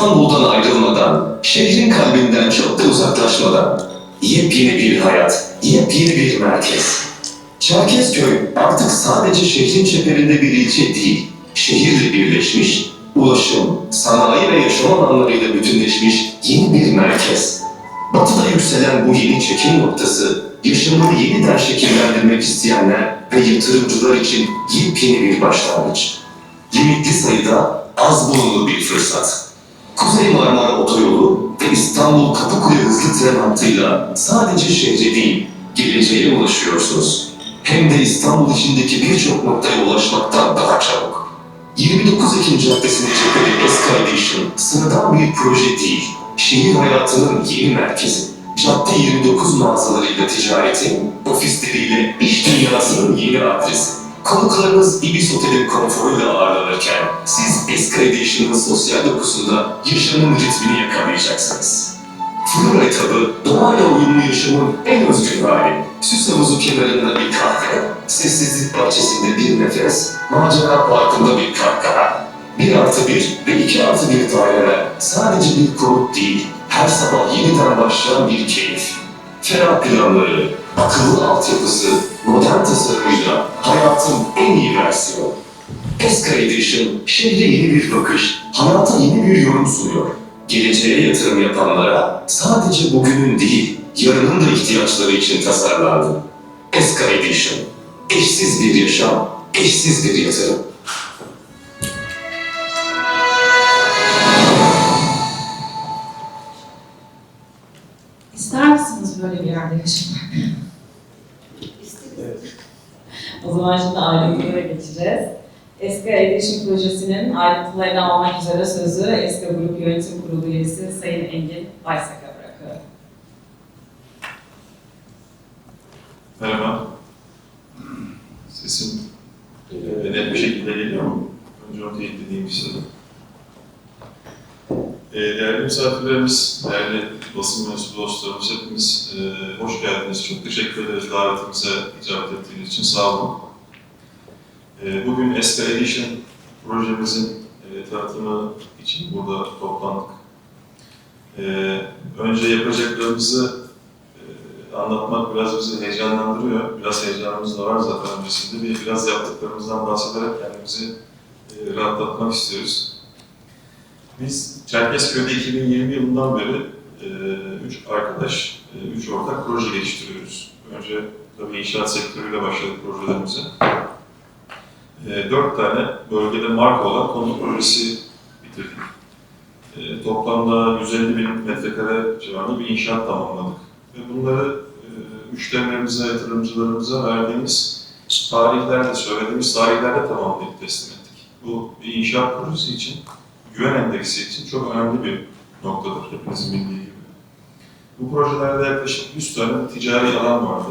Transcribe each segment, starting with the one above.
İstanbul'dan ayrılmadan, şehrin kalbinden çok da uzaklaşmadan yepyeni bir hayat, yepyeni bir merkez. Çerkezköy artık sadece şehrin çeperinde bir ilçe değil, şehirle birleşmiş, ulaşım, sanayi ve yaşam alanlarıyla bütünleşmiş yeni bir merkez. Batıda yükselen bu yeni çekim noktası, yaşamını yeniden şekillendirmek isteyenler ve yatırımcılar için yepyeni bir başlangıç. Limitli sayıda az bulunur bir fırsat. Kuzey Marmara Otoyolu ve İstanbul Kapıkule hızlı tren hattıyla sadece şehre değil, geleceğe ulaşıyorsunuz. Hem de İstanbul içindeki birçok noktaya ulaşmaktan daha çabuk. 29 Ekim Caddesi'nde cepheli Escalation sıradan bir proje değil, şehir hayatının yeni merkezi. Cadde 29 mağazalarıyla ticaretin, ofisleriyle iş dünyasının yeni adresi. Konuklarınız Ibis Otel'in konforuyla ağırlanırken siz Escalation'ın sosyal dokusunda yaşamın ritmini yakalayacaksınız. Flora etabı doğayla uyumlu yaşamın en özgün hali. Süs havuzu kenarında bir kahve, sessizlik bahçesinde bir nefes, macera parkında bir kahkaha. Bir artı bir ve iki artı bir daireler sadece bir konut değil, her sabah yeniden başlayan bir keyif. Ferah planları, akıllı altyapısı, modern tasarımıyla hayatın en iyi versiyonu. Eska Edition, şehre yeni bir bakış, hayata yeni bir yorum sunuyor. Geleceğe yatırım yapanlara sadece bugünün değil, yarının da ihtiyaçları için tasarlandı. Eska Edition, eşsiz bir yaşam, eşsiz bir yatırım. İster misiniz böyle bir yerde yaşamak? O zaman şimdi ayrıntılara geçeceğiz. Eska Edition Projesi'nin ayrıntılarını almak üzere sözü Eska Grup Yönetim Kurulu üyesi Sayın Engin Baysak'a bırakıyorum. Merhaba. Sesim e, net bir şekilde geliyor mu? Önce onu teyit edeyim istedim. E, değerli misafirlerimiz, değerli basın mensubu dostlarımız hepiniz e, hoş geldiniz. Çok teşekkür ederiz davetimize icabet ettiğiniz için. Sağ olun. E, bugün Eska Edition projemizin e, tanıtımı için burada toplandık. E, önce yapacaklarımızı ee, anlatmak biraz bizi heyecanlandırıyor. Biraz heyecanımız da var zaten öncesinde. Bir, biraz yaptıklarımızdan bahsederek kendimizi e, rahatlatmak istiyoruz. Biz Çerkezköy'de 2020 yılından beri e, üç arkadaş, e, üç ortak proje geliştiriyoruz. Önce tabii inşaat sektörüyle başladık projelerimize. E, dört tane bölgede marka olan konut projesi bitirdik. E, toplamda 150 bin metrekare civarında bir inşaat tamamladık ve bunları e, müşterilerimize, yatırımcılarımıza verdiğimiz tarihlerde, söylediğimiz tarihlerde tamamlayıp teslim ettik. Bu bir inşaat projesi için, güven endeksi için çok önemli bir noktadır hepinizin bildiği gibi. Bu projelerde yaklaşık 100 tane ticari alan vardı.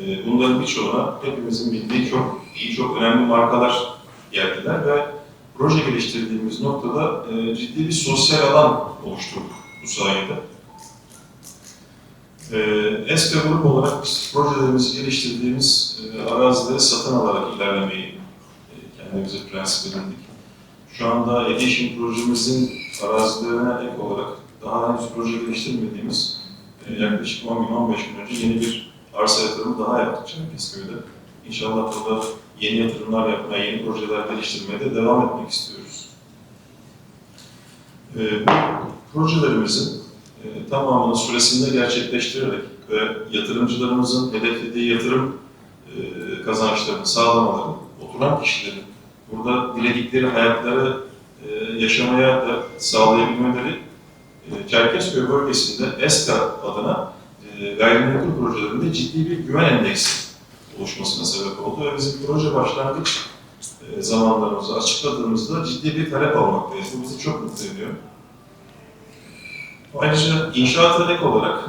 E, Bunların birçoğuna hepimizin bildiği çok iyi, çok önemli markalar geldiler ve proje geliştirdiğimiz noktada e, ciddi bir sosyal alan oluşturduk bu sayede. Ee, Eska Grup olarak biz projelerimizi geliştirdiğimiz e, arazileri satın alarak ilerlemeyi e, kendimize prensip edindik. Şu anda Edition projemizin arazilerine ek olarak daha henüz proje geliştirmediğimiz e, yaklaşık 10 gün 15 gün önce yeni bir arsa yatırımı daha yaptık Çerkezköy'de. İnşallah burada yeni yatırımlar yapmaya, yeni projeler geliştirmeye de devam etmek istiyoruz. E, projelerimizin e, tamamını süresinde gerçekleştirerek ve yatırımcılarımızın hedeflediği yatırım e, kazançlarını sağlamaları, oturan kişilerin burada diledikleri hayatları e, yaşamaya da sağlayabilmeleri e, Çerkezköy bölgesinde ESKA adına gayrimenkul projelerinde ciddi bir güven endeksi oluşmasına sebep oldu ve bizim proje başlangıç e, zamanlarımızı açıkladığımızda ciddi bir talep almaktayız. Bu bizi çok mutlu ediyor. Ayrıca inşaata ek olarak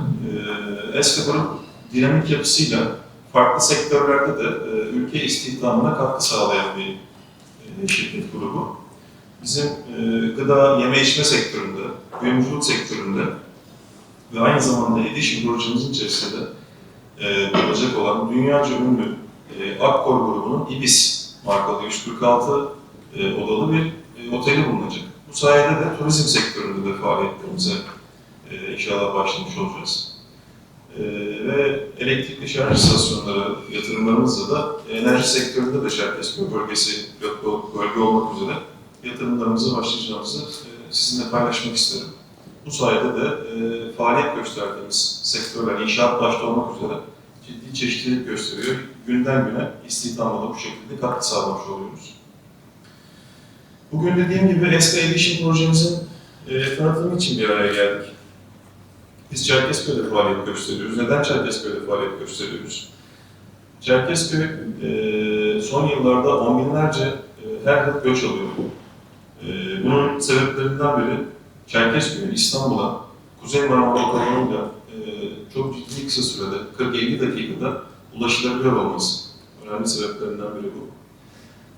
e, ESKA Grup dinamik yapısıyla farklı sektörlerde de e, ülke istihdamına katkı sağlayan bir e, şirket grubu. Bizim e, gıda, yeme içme sektöründe, kuyumculuk sektöründe ve aynı zamanda Edition projemizin içerisinde e, olacak olan dünyaca ünlü e, Akkor grubunun Ibis markalı 146 e, odalı bir e, oteli bulunacak bu sayede de turizm sektöründe de faaliyetlerimize e, inşallah başlamış olacağız. E, ve elektrikli şarj istasyonları yatırımlarımızla da enerji sektöründe de Çerkezköy bölgesi bölge olmak üzere yatırımlarımıza başlayacağımızı e, sizinle paylaşmak isterim. Bu sayede de e, faaliyet gösterdiğimiz sektörler, inşaat başta olmak üzere ciddi çeşitlilik gösteriyor. Günden güne istihdama da bu şekilde katkı sağlamış oluyoruz. Bugün dediğim gibi Eska Edition projemizin e, tanıtımı için bir araya geldik. Biz Çerkezköy'de faaliyet gösteriyoruz. Neden Çerkezköy'de faaliyet gösteriyoruz? Çerkezköy e, son yıllarda on binlerce e, her yıl göç alıyor. E, bunun sebeplerinden biri Çerkezköy'ün İstanbul'a Kuzey Marmara Otoyolu'yla e, çok ciddi kısa sürede 40-50 dakikada ulaşılabiliyor olması. Önemli sebeplerinden biri bu.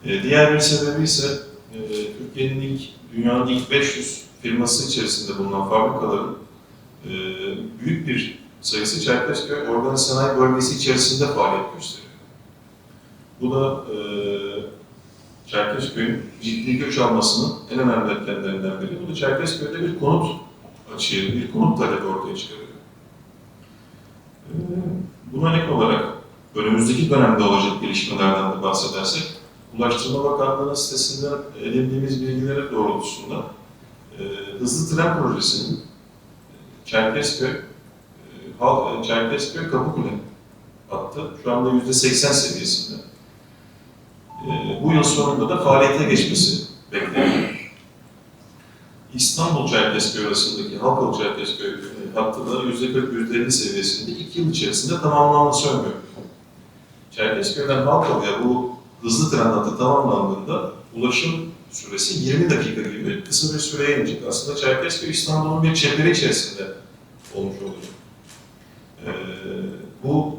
E, diğer bir sebebi ise e, Türkiye'nin ilk, dünyanın ilk 500 firması içerisinde bulunan fabrikaların e, büyük bir sayısı Çerkezköy Organize Sanayi Bölgesi içerisinde faaliyet gösteriyor. Bu da e, Çerkezköy'ün ciddi göç almasının en önemli etkenlerinden biri. Bu da Çerkezköy'de bir konut açığı, bir konut talebi ortaya çıkarıyor. E, buna ek olarak önümüzdeki dönemde olacak gelişmelerden de bahsedersek, Ulaştırma Bakanlığı'nın sitesinden edindiğimiz bilgilere doğrultusunda e, hızlı tren projesinin Çerkezköy, e, Hal- e, Çerkezköy Kapıkule hattı şu anda yüzde 80 seviyesinde. E, bu yıl sonunda da faaliyete geçmesi bekleniyor. İstanbul Çerkezköy arasındaki Halkalı Çerkezköy hattı da yüzde 40 yüzde 50 seviyesinde iki yıl içerisinde tamamlanması öngörülüyor. Çerkezköy'den Halkalı'ya bu hızlı tren hattı tamamlandığında ulaşım süresi 20 dakika gibi kısa bir süreye inecek. Aslında Çerkezköy İstanbul'un bir çemberi içerisinde olmuş olacak. Ee, bu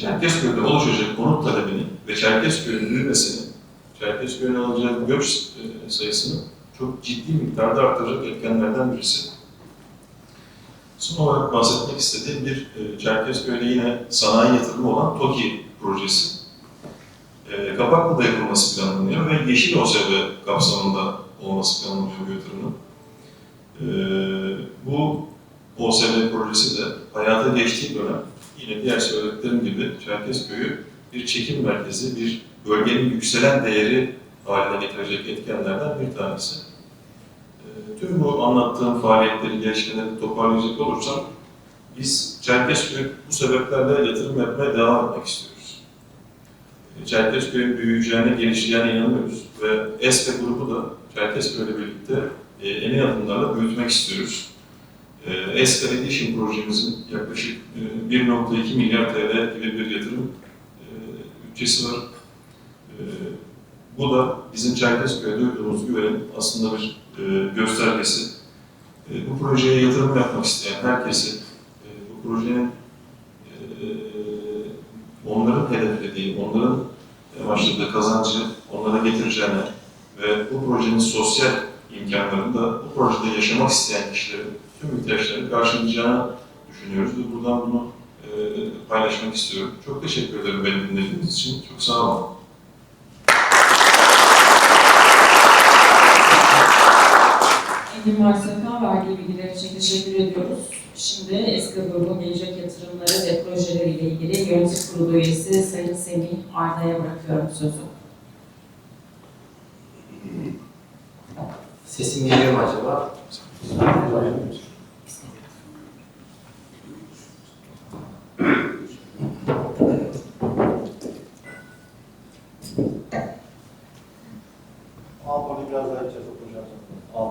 Çerkezköy'de oluşacak konut talebini ve Çerkezköy'ün büyümesini, Çerkezköy'ün alacağı göç e, sayısını çok ciddi miktarda artıracak etkenlerden birisi. Son olarak bahsetmek istediğim bir e, Çerkezköy'de yine sanayi yatırımı olan TOKİ projesi e, Kapaklı'da yapılması planlanıyor ve Yeşil OSB kapsamında olması planlanıyor bu yatırımın. Bu OSB projesi de hayata geçtiği dönem yine diğer söylediklerim gibi Çerkezköy'ü bir çekim merkezi, bir bölgenin yükselen değeri haline getirecek etkenlerden bir tanesi. E, tüm bu anlattığım faaliyetleri, gelişmeleri toparlayacak olursam biz Çerkezköy bu sebeplerle yatırım yapmaya devam etmek istiyoruz. Çerkezköy'ün büyüyeceğine, gelişeceğine inanıyoruz ve ESPE grubu da Çerkezköy'le birlikte e, emin adımlarla büyütmek istiyoruz. E, ESPE Edition projemizin yaklaşık e, 1.2 milyar TL gibi bir yatırım e, bütçesi var. E, bu da bizim Çerkezköy'e duyduğumuz güvenin aslında bir e, göstergesi. E, bu projeye yatırım yapmak isteyen herkesi, e, bu projenin e, onların hedeflediği, onların amaçladığı kazancı onlara getireceğine ve bu projenin sosyal imkanlarını da bu projede yaşamak isteyen kişilerin tüm ihtiyaçlarını karşılayacağını düşünüyoruz ve buradan bunu e, paylaşmak istiyorum. Çok teşekkür ederim beni dinlediğiniz için. Çok sağ olun. Engin Varsak'a verdiği bilgiler için teşekkür ediyoruz. Şimdi eski grubun gelecek yatırımları ve projeleriyle ilgili yönetim kurulu üyesi Sayın Semih Arda'ya bırakıyorum sözü. Sesim geliyor mu acaba? Al bunu biraz daha sokacağım. Al.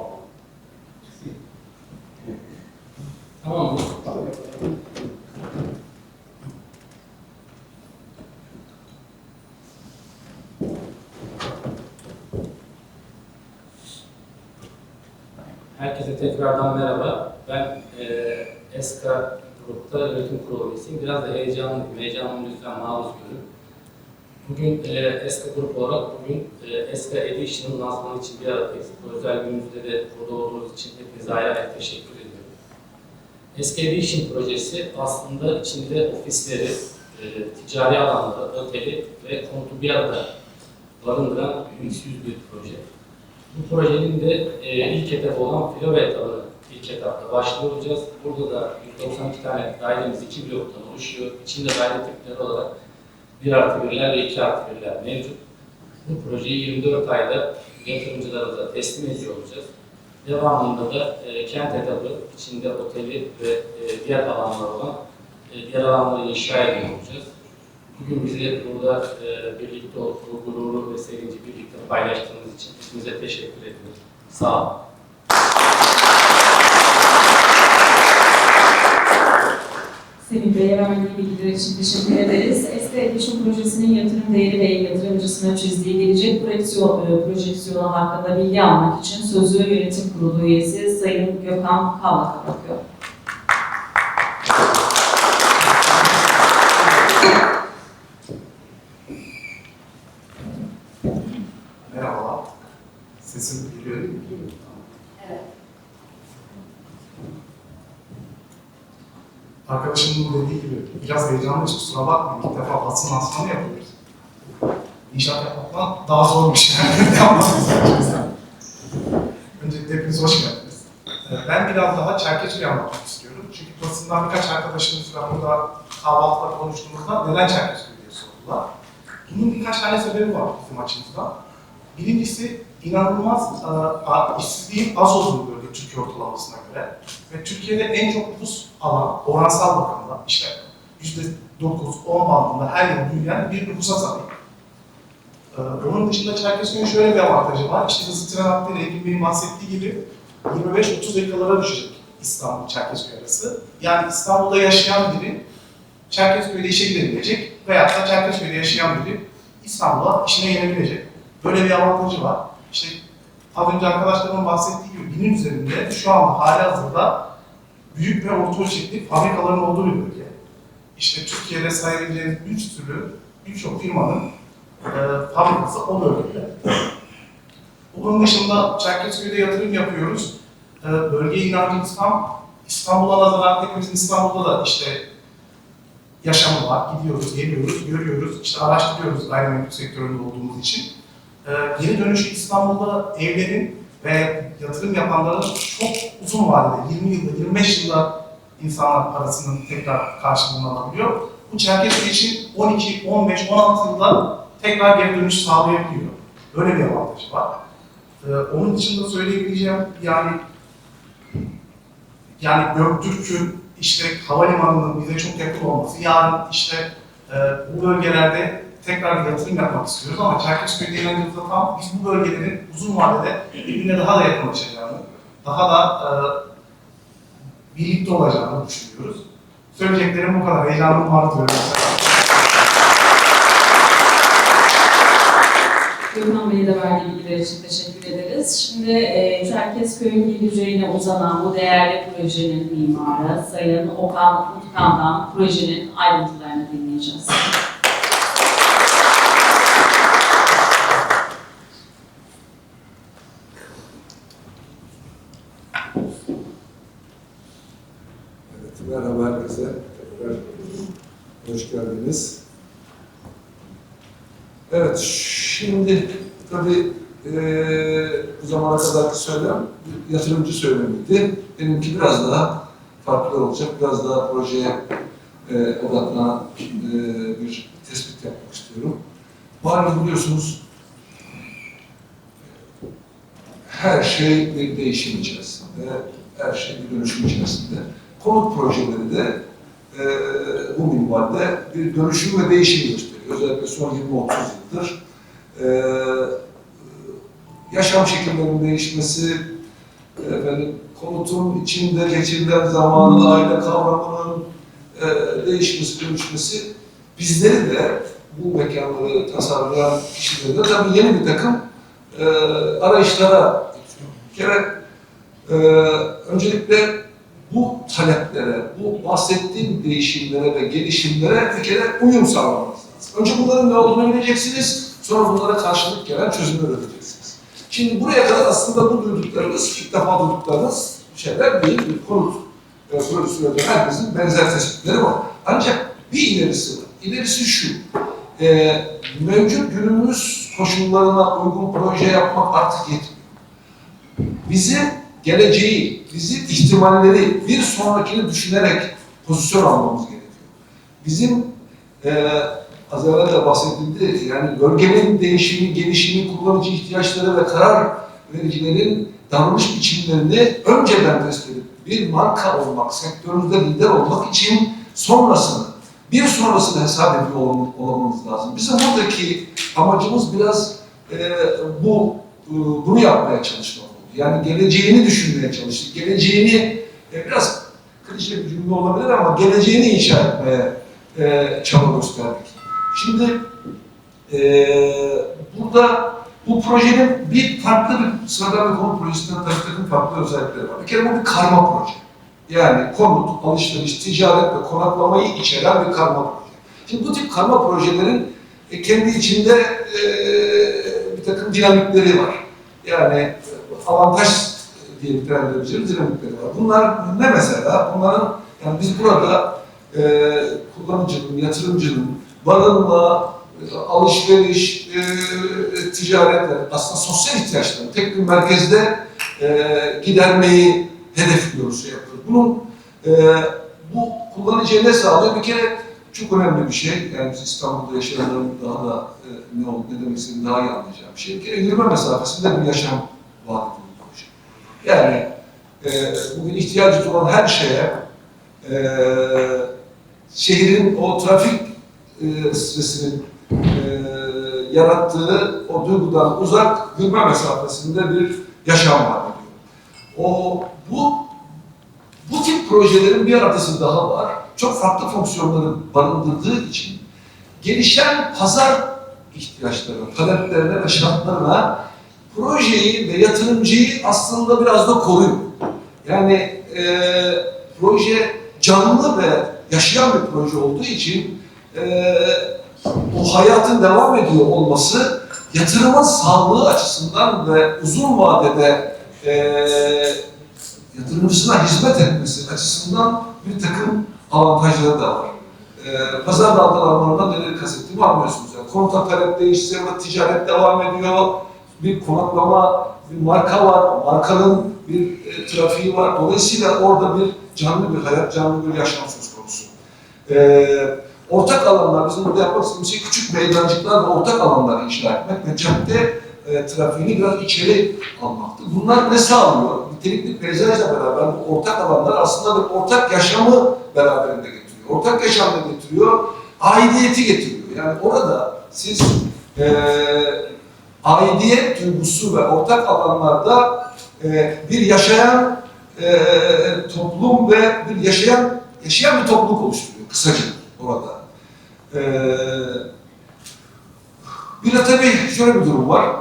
Tamam mı? Herkese tekrardan merhaba. Ben e, ESKA grupta yönetim kurulu üyesiyim. Biraz da heyecanlıyım. Heyecanımı lütfen maruz görün. Bugün e, ESKA grup olarak bugün e, ESKA Edition'ın lansmanı için bir aradayız. Bu özel günümüzde de burada olduğunuz için hepinize ayrı teşekkür ediyorum. ESKA Edition projesi aslında içinde ofisleri, e, ticari alanları, oteli ve konutu bir arada barındıran ümitsiz bir proje. Bu projenin de e, ilk etapı olan filo etabı ilk etapta başlıyor. Burada da 192 tane dairemiz iki bloktan oluşuyor. İçinde daire tipleri olarak 1 artı 1'ler ve 2 artı 1'ler mevcut. Bu projeyi 24 ayda yatırımcılarımıza teslim ediyor olacağız. Devamında da e, kent etabı içinde oteli ve e, diğer alanlar olan e, diğer alanları inşa ediyor olacağız. Bugün bizi burada e, birlikte olduğu gururu ve sevinci birlikte paylaştığınız için hepinize teşekkür ediyorum. Sağ olun. Semih Bey'e verdiği bilgiler için teşekkür ederiz. Eski Edişim Projesi'nin yatırım değeri ve yatırımcısına çizdiği gelecek projeksiyon, e, projeksiyonu hakkında bilgi almak için sözü yönetim kurulu üyesi Sayın Gökhan Kavlak'a bırakıyor. Merhabalar. Sesim geliyor değil mi? Evet. Arkadaşımın dediği gibi biraz heyecanlıyız kusura bakmayın. İlk defa basın lansmanı yapıyoruz. İnşaat yapmaktan daha zormuş yani. Öncelikle hepiniz hoş geldiniz. Ee, Ben biraz daha Çerkezköy'ü anlatmak istiyorum. Çünkü basından birkaç arkadaşımızla burada kahvaltıda konuştuğumuzda neden Çerkezköy diye sordular. Bunun birkaç tane sebebi var bizim açımızdan. Birincisi inanılmaz e, işsizliğin az olduğu bölge Türkiye ortalamasına göre. Ve Türkiye'de en çok nüfus alan oransal bakımda işte yüzde 9-10 bandında her yıl büyüyen bir nüfusa sahip. Ee, onun dışında Çerkezköy'ün şöyle bir avantajı var. İşte hızlı tren hattıyla ilgili benim bahsettiği gibi 25-30 dakikalara düşecek İstanbul Çerkezköy arası. Yani İstanbul'da yaşayan biri Çerkezköy'de işe gidebilecek veyahut da Çerkezköy'de yaşayan biri İstanbul'a işine gelebilecek. Böyle bir avantajı var. İşte az önce arkadaşlarımın bahsettiği gibi binin üzerinde şu anda hali hazırda büyük ve orta ölçekli fabrikaların olduğu bir bölge. İşte Türkiye'de sayabileceğiniz üç türlü birçok firmanın e, fabrikası o bölgede. Bunun dışında Çerkezköy'de yatırım yapıyoruz. E, bölgeye inancımız tam. İstanbul'a nazaran hepimizin İstanbul'da da işte yaşamı var. Gidiyoruz, geliyoruz, görüyoruz, işte araştırıyoruz gayrimenkul sektöründe olduğumuz için. Ee, geri dönüşü İstanbul'da evlerin ve yatırım yapanların çok uzun vadede, 20 yılda, 25 yılda insanlar parasının tekrar karşılığını alabiliyor. Bu Çerkezköy için 12, 15, 16 yılda tekrar geri dönüş sağlayabiliyor. Böyle bir avantajı var. Ee, onun dışında söyleyebileceğim yani yani Göktürk'ün işte havalimanının bize çok yakın olması, yarın işte e, bu bölgelerde tekrar bir yatırım yapmak istiyoruz ama Çerkezköy'de inancımızda tam biz bu bölgelerin uzun vadede birbirine daha da yakınlaşacağını, daha da e, birlikte olacağını düşünüyoruz. Söyleyeceklerim bu kadar. Heyecanım var diyorum. Gökhan Bey'e de verdiği bilgiler için teşekkür ederiz. Şimdi e, Çerkezköy'ün geleceğine uzanan bu değerli projenin mimarı Sayın Okan Utkan'dan projenin ayrıntılarını dinleyeceğiz. Evet, merhaba herkese. Tekrar hoş geldiniz. Evet, şimdi tabii eee bu zamana kadar söylem yatırımcı söylemiydi. Benimki biraz daha farklı olacak. Biraz daha projeye eee odaklanan eee, bir tespit yapmak istiyorum. Malum biliyorsunuz her şey bir değişim içerisinde, her şey bir dönüşüm içerisinde. Konut projeleri de e, bu minvalde bir dönüşüm ve değişim gösteriyor. Özellikle son 20-30 yıldır. E, yaşam şekillerinin değişmesi, efendim, konutun içinde geçirilen zamanın, aile kavramının e, değişmesi, dönüşmesi bizleri de bu mekanları tasarlayan kişileri de tabii yeni bir takım e, arayışlara kere e, öncelikle bu taleplere, bu bahsettiğim değişimlere ve gelişimlere bir kere uyum sağlamanız lazım. Önce bunların ne olduğunu bileceksiniz, sonra bunlara karşılık gelen çözümler üreteceksiniz. Şimdi buraya kadar aslında bu duyduklarınız, ilk defa duyduklarınız şeyler değil, bir konut e, üreten herkesin benzer tespitleri var. Ancak bir ilerisi var. İlerisi şu, e, mevcut günümüz koşullarına uygun proje yapmak artık yetmiyor. bizim geleceği, bizim ihtimalleri bir sonrakini düşünerek pozisyon almamız gerekiyor. Bizim e, az evvel de bahsedildi, yani bölgenin değişimi, gelişimi, kullanıcı ihtiyaçları ve karar vericilerin davranış biçimlerini önceden tespit edip bir marka olmak, sektörümüzde lider olmak için sonrasını, bir sonrasını hesap ediyor olmamız lazım. Bizim buradaki amacımız biraz e, bu e, bunu yapmaya çalışmak oldu. Yani geleceğini düşünmeye çalıştık. Geleceğini e, biraz klişe bir cümle olabilir ama geleceğini inşa etmeye e, çaba gösterdik. Şimdi e, burada bu projenin bir farklı bir sıradan bir konu projesinden takım farklı özellikleri var. Bir kere bu bir karma proje. Yani konut, alışveriş, ticaret ve konaklamayı içeren bir karma proje. Şimdi bu tip karma projelerin e, kendi içinde e, bir takım dinamikleri var. Yani e, avantaj diye nitelendirebileceğimiz dinamikleri var. Bunlar ne mesela? Bunların yani biz burada e, kullanıcının, yatırımcının barınma, e, alışveriş, e, ticaret, aslında sosyal ihtiyaçları tek bir merkezde e, gidermeyi hedefliyoruz, şey yapıyoruz. Bunun e, bu kullanıcıya ne sağlıyor? Bir kere çok önemli bir şey. Yani biz İstanbul'da yaşayanların daha da e, ne oldu, ne demek istediğini daha iyi anlayacağı bir şey. Bir kere yürüme mesafesinde bir yaşam vaat ediyor. Yani e, bugün ihtiyacı olan her şeye e, şehrin o trafik e, stresinin e, yarattığı o duygudan uzak yürüme mesafesinde bir yaşam var ediyor. O bu bu tip projelerin bir artısı daha var. Çok farklı fonksiyonları barındırdığı için gelişen pazar ihtiyaçlarına, taleplerine ve şartlarına projeyi ve yatırımcıyı aslında biraz da koruyor. Yani e, proje canlı ve yaşayan bir proje olduğu için e, o hayatın devam ediyor olması yatırımın sağlığı açısından ve uzun vadede e, yatırımcısına hizmet etmesi açısından bir takım avantajları da var. E, pazar dalgalanmalarından neleri kastettiğimi anlıyorsunuz. Yani konutta talep değişse ve ticaret devam ediyor. Bir konaklama, bir marka var. Markanın bir e, trafiği var. Dolayısıyla orada bir canlı bir hayat, canlı bir yaşam söz konusu. E, ortak alanlar, bizim burada yapmak şey küçük meydancıklar ve ortak alanlar inşa etmek ve cadde e, trafiğini biraz içeri almaktır. Bunlar ne sağlıyor? Nitelikli peyzajla beraber bu ortak alanlar aslında bir ortak yaşamı beraberinde getiriyor. Ortak yaşamda getiriyor, aidiyeti getiriyor. Yani orada siz e, aidiyet duygusu ve ortak alanlarda e, bir yaşayan e, toplum ve bir yaşayan yaşayan bir topluluk oluşturuyor kısaca orada. E, bir de tabii şöyle bir durum var.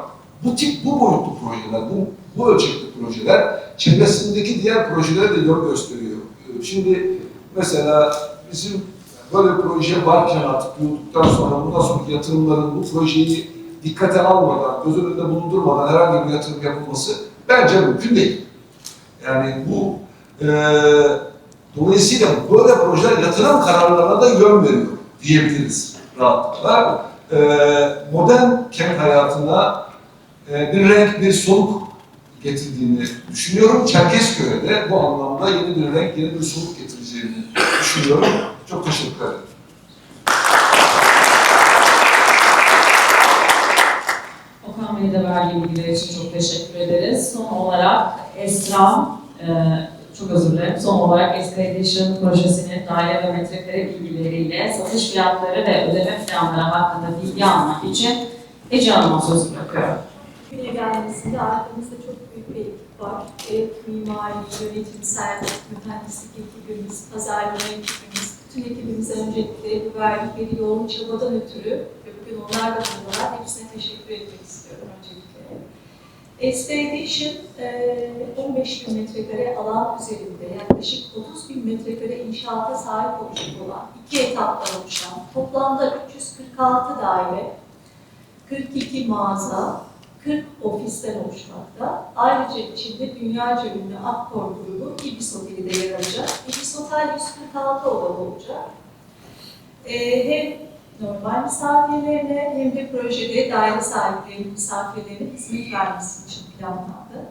Bu tip, bu boyutlu projeler, bu, bu ölçekli projeler çevresindeki diğer projelere de yol gösteriyor. Ee, Şimdi mesela bizim böyle bir proje varken artık yolduktan sonra bundan sonraki yatırımların bu projeyi dikkate almadan, göz önünde bulundurmadan herhangi bir yatırım yapılması bence mümkün değil. Yani bu e, dolayısıyla böyle projeler yatırım kararlarına da yön veriyor diyebiliriz rahatlıkla. E, modern kent hayatına e, bir renk, bir soluk getirdiğini düşünüyorum. Çerkezköy'e bu anlamda yeni bir renk, yeni bir soluk getireceğini düşünüyorum. Çok teşekkür ederim. Okan Bey'e de verdiği bilgiler için çok teşekkür ederiz. Son olarak Esra, e, çok özür dilerim, son olarak Escalation projesinin daire ve metrekare bilgileriyle satış fiyatları ve ödeme planları hakkında bilgi almak için Ece Hanım'a söz bırakıyorum. Güne gelmesinde arkamızda çok büyük bir ekip var. Gerek mimari, yönetimsel, mühendislik ekibimiz, pazarlama ekibimiz, bütün ekibimize öncelikle verdikleri yoğun çabadan ötürü ve bugün onlar da buradalar. Hepsine teşekkür etmek istiyorum öncelikle. Expedition eee, 15 bin metrekare alan üzerinde yaklaşık 30 bin metrekare inşaata sahip olacak olan iki etaptan oluşan toplamda 346 daire, 42 mağaza, 40 ofisten oluşmakta. Ayrıca içinde dünyaca ünlü Akkor grubu Ibis Oteli'de yer alacak. Ibis Otel 146 odalı olacak. Ee, hem normal misafirlerine hem de projede daire sahiplerinin misafirlerine hizmet vermesi için planlandı.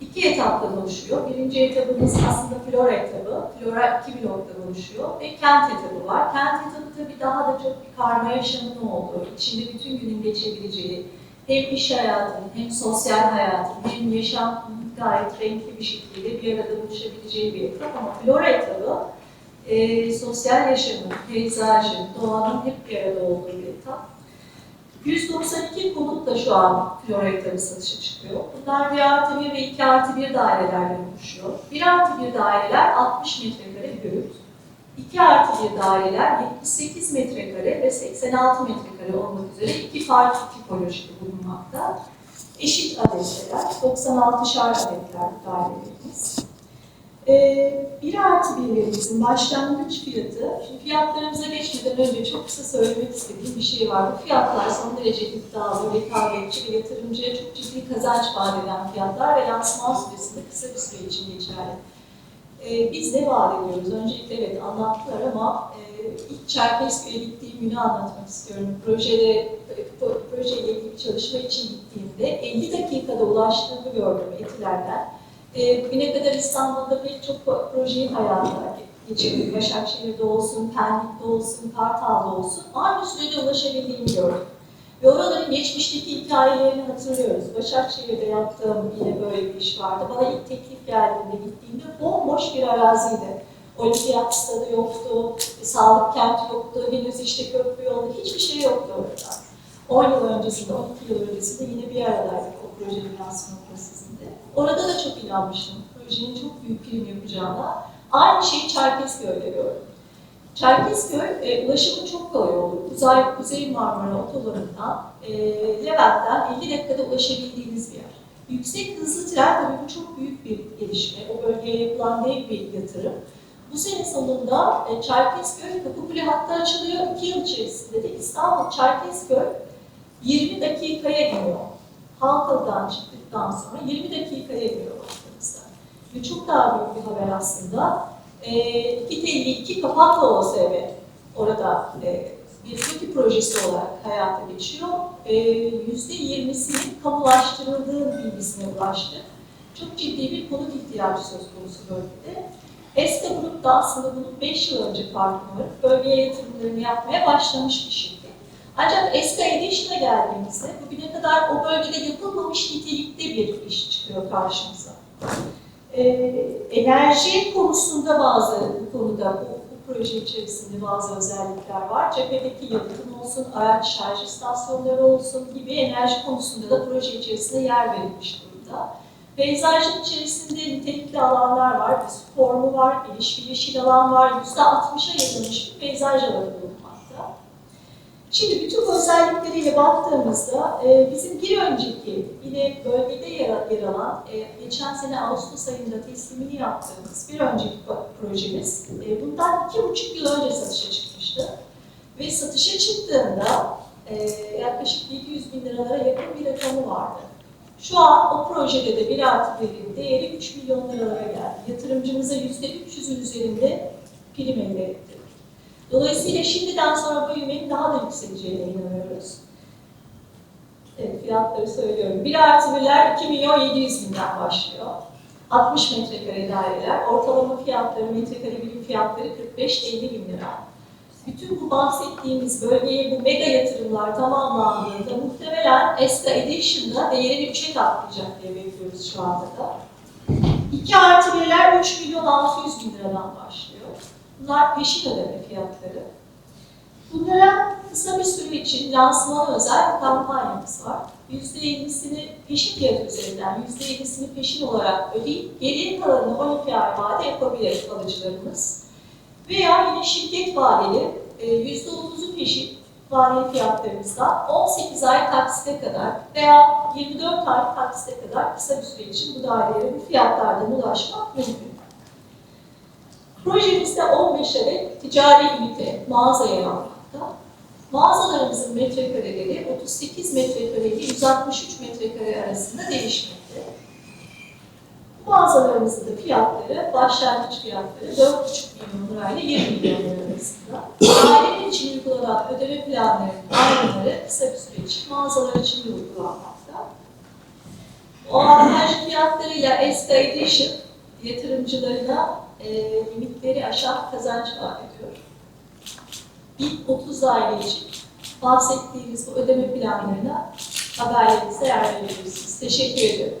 İki etaptan oluşuyor. Birinci etabımız aslında flora etabı. Flora iki bloktan oluşuyor ve kent etabı var. Kent etabı tabii daha da çok bir karma yaşamın olduğu, içinde bütün günün geçebileceği, hem iş hayatının hem sosyal hayatın hem yaşamın gayet renkli bir şekilde bir arada buluşabileceği bir etap ama flora etabı e, sosyal yaşamın, peyzajın, doğanın hep bir arada olduğu bir etap. 192 konut da şu an flora etabı satışa çıkıyor. Bunlar 1 artı 1 ve 2 artı 1 dairelerle oluşuyor. 1 artı 1 daireler 60 metrekare bürüt. 2 artı 1 daireler 78 metrekare ve 86 metrekare olmak üzere iki farklı tipolojide bulunmakta. Eşit adetler, 96'şar adetler bu dairelerimiz. Ee, 1 artı 1'lerimizin başlangıç fiyatı, şimdi fiyatlarımıza geçmeden önce çok kısa söylemek istediğim bir şey var. Bu fiyatlar son derece iddialı, rekabetçi ve yatırımcıya çok ciddi kazanç vaat eden fiyatlar ve lansman süresinde kısa bir süre için geçerli. Ee, biz ne vaat ediyoruz? Öncelikle evet anlattılar ama e, ilk Çerkezköy'e gittiğim günü anlatmak istiyorum. Projede, e, pro- projeyle ilgili çalışma için gittiğimde 50 dakikada ulaştığımı gördüm Etiler'den. E, bugüne kadar İstanbul'da pek çok pro- projeyi hayata geçirdim. Başakşehir'de olsun, Pendik'te olsun, Kartal'da olsun. Aynı sürede ulaşabildiğimi gördüm. Ve oraların geçmişteki hikayelerini hatırlıyoruz. Başakşehir'de yaptığım yine böyle bir iş vardı. Bana ilk teklif geldiğinde gittiğimde bomboş bir araziydi. Olimpiyat stadı yoktu, e, sağlık kenti yoktu, henüz işte köprü yolu, hiçbir şey yoktu orada. 10 yıl öncesinde, 12 yıl öncesinde yine bir aradaydık o projenin lansmanı prosesinde. Orada da çok inanmıştım. Projenin çok büyük prim yapacağına. Aynı şeyi Çerkezköy'de gördüm. Çerkezköy e, ulaşımı çok kolay olur. Kuzey, Kuzey Marmara Otobanı'ndan, e, Levent'ten 50 dakikada ulaşabildiğiniz bir yer. Yüksek hızlı tren tabii bu çok büyük bir gelişme. O bölgeye yapılan dev bir yatırım. Bu sene sonunda e, Çerkezköy Kapıkule hattı açılıyor. İki yıl içerisinde de İstanbul Çerkezköy 20 dakikaya iniyor. Halkalı'dan çıktıktan sonra 20 dakikaya iniyor baktığımızda. Ve çok daha büyük bir haber aslında. E, 252 Kapaklı OSB orada e, bir TOKİ projesi olarak hayata geçiyor. E, %20'sinin kamulaştırıldığı bilgisine ulaştık. Çok ciddi bir konut ihtiyacı söz konusu bölgede. ESKA Grup da aslında bunu 5 yıl önce farkına varıp bölgeye yatırımlarını yapmaya başlamış bir şirket. Ancak ESKA Edition'a geldiğimizde bugüne kadar o bölgede yapılmamış nitelikte bir iş çıkıyor karşımıza. Ee, enerji konusunda bazı bu konuda bu, bu proje içerisinde bazı özellikler var. Cephedeki yalıtım olsun, araç şarj istasyonları olsun gibi enerji konusunda da proje içerisinde yer verilmiş durumda. Peyzajın içerisinde nitelikli alanlar var, bir su formu var, geniş bir yeşil alan var, %60'a yakınmış bir peyzaj alanı. Şimdi bütün bu özellikleriyle baktığımızda e, bizim bir önceki yine bölgede yer, yer alan, e, geçen sene Ağustos ayında teslimini yaptığımız bir önceki pro- projemiz e, bundan iki buçuk yıl önce satışa çıkmıştı. Ve satışa çıktığında e, yaklaşık 700 bin liralara yakın bir rakamı vardı. Şu an o projede de bir artı birin değeri 3 milyon liralara geldi. Yatırımcımıza %300'ün üzerinde prim elde ettik. Dolayısıyla şimdiden sonra bu ivmenin daha da yükseleceğine inanıyoruz. Evet, fiyatları söylüyorum. 1 artı 1'ler 2 milyon 700 binden başlıyor. 60 metrekare daireler, ortalama fiyatları, metrekare birim fiyatları 45-50 bin lira. Bütün bu bahsettiğimiz bölgeye bu mega yatırımlar tamamlandığında muhtemelen ESCA Edition'da değerini 3'e katlayacak diye bekliyoruz şu anda da. 2 artı 1'ler 3 milyon 600 bin liradan başlıyor. Bunlar peşin ödeme fiyatları. Bunlara kısa bir süre için lansmana özel bir kampanyamız var. %50'sini peşin fiyat üzerinden, %50'sini peşin olarak ödeyip geriye kalanını 12 ay vade yapabilir alıcılarımız. Veya yine şirket vadeli e, %30'u peşin vadeli fiyatlarımızda 18 ay taksite kadar veya 24 ay taksite kadar kısa bir süre için bu dairelere bu fiyatlardan ulaşmak mümkün. Projemizde 15 adet ticari ünite mağaza yer almakta. Mağazalarımızın metrekareleri 38 metrekare ile 163 metrekare arasında değişmekte. Bu mağazalarımızın da fiyatları, başlangıç fiyatları 4,5 milyon lirayla 20 milyon lira arasında. Aileler için uygulanan ödeme planlarının aynıları kısa bir süre için mağazalar için de uygulanmakta. O avantajlı fiyatlarıyla Eska Edition yatırımcılarına e, limitleri aşan kazanç vaat ediyor. İlk 30 aile için bahsettiğimiz bu ödeme planlarına haberlerinize yer verebilirsiniz. Teşekkür ediyorum.